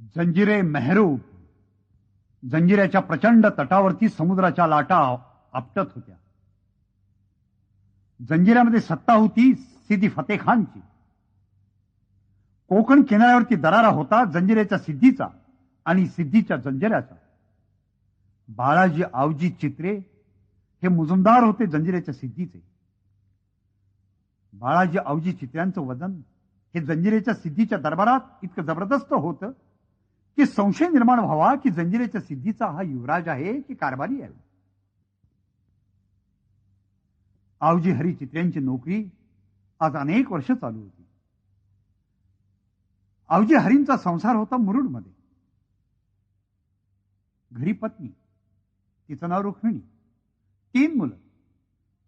जंजिरे मेहरू जंजिऱ्याच्या प्रचंड तटावरती समुद्राच्या लाटा आपटत होत्या. जंजिऱ्यामध्ये सत्ता होती सिद्धी फतेखानची कोकण किनाऱ्यावरती दरारा होता जंजिऱ्याच्या सिद्धीचा आणि सिद्धीच्या जंजिऱ्याचा. बाळाजी आवजी चित्रे हे मुजुमदार होते जंजिऱ्याच्या सिद्धीचे. बाळाजी आवजी चित्र्यांचं वजन हे जंजिरेच्या सिद्धीच्या दरबारात इतकं जबरदस्त होतं की संशय निर्माण व्हावा की जंजिरेच्या सिद्धीचा हा युवराज आहे की कारभारी आहे? आवजी हरी चित्र्यांची नोकरी आज अनेक वर्ष चालू होती. आवजी हरींचा संसार होता मुरुडमध्ये. घरी पत्नी तिचं नाव रुक्मिणी तीन मुलं.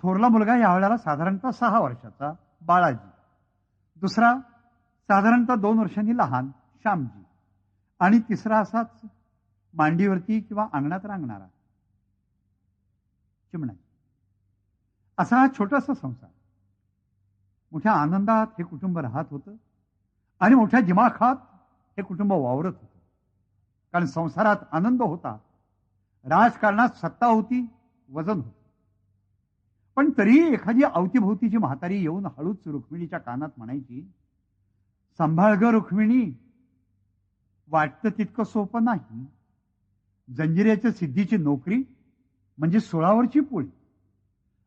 थोरला मुलगा यावेळेला साधारणतः सहा वर्षाचा बाळाजी. दुसरा साधारणतः दोन वर्षांनी लहान श्यामजी. आणि तिसरा असाच मांडीवरती किंवा अंगणात रांगणारा. चिमणा असा हा छोटासा संसार. मोठ्या आनंदात हे कुटुंब राहत होतं आणि मोठ्या दिमाखात हे कुटुंब वावरत होतं. कारण संसारात आनंद होता राजकारणात सत्ता होती वजन होतं. पण तरीही एखादी अवतीभोवतीची म्हातारी येऊन हळूच रुक्मिणीच्या कानात म्हणायची सांभाळ ग रुक्मिणी वाटतं तितकं सोपं नाही. जंजिऱ्याच्या सिद्धीची नोकरी म्हणजे सोळावरची पोळी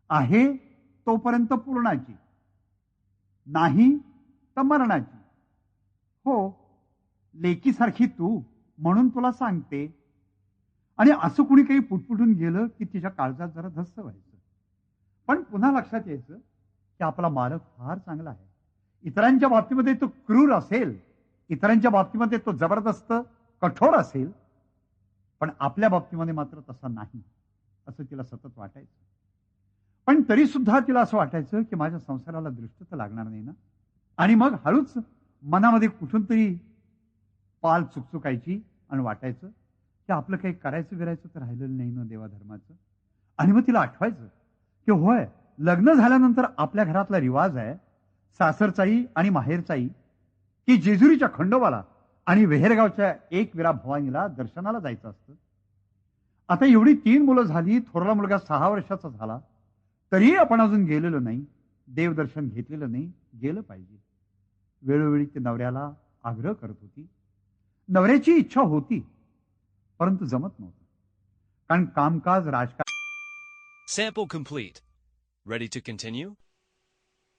आहे तोपर्यंत पूर्णाची नाही तर मरणाची. हो लेकीसारखी तू म्हणून तुला सांगते. आणि असं कुणी काही पुटपुटून गेलं की तिच्या काळजात जरा धस्त व्हायचं. पण पुन्हा लक्षात यायचं की आपला मालक फार चांगला आहे. इतरांच्या बाबतीमध्ये तो क्रूर असेल. इतरांच्या बाबतीमध्ये तो जबरदस्त कठोर असेल पण आपल्या बाबतीमध्ये मात्र तसा नाही असं तिला सतत वाटायचं. पण तरी सुद्धा तिला असं वाटायचं की माझ्या संसाराला दृष्ट तर लागणार नाही ना? आणि मग हळूच मनामध्ये कुठून तरी पाल चुकचुकायची आणि वाटायचं की आपलं काही करायचं बिरायचं तर राहिलेलं नाही ना देवाधर्माचं? आणि मग तिला आठवायचं की होय लग्न झाल्यानंतर आपल्या घरातला रिवाज आहे सासरचाई आणि माहेरचाई की जेजुरीच्या खंडोबाला आणि वेहेरगावच्या एक विरा भवानीला दर्शनाला जायचं असतं. आता एवढी तीन मुलं झाली थोरला मुलगा सहा वर्षाचा झाला तरीही आपण अजून गेलेलो नाही देवदर्शन घेतलेलं नाही गेलं पाहिजे. वेळोवेळी ते नवऱ्याला आग्रह करत होती. नवऱ्याची इच्छा होती परंतु जमत नव्हतं. कारण कामकाज राजकारण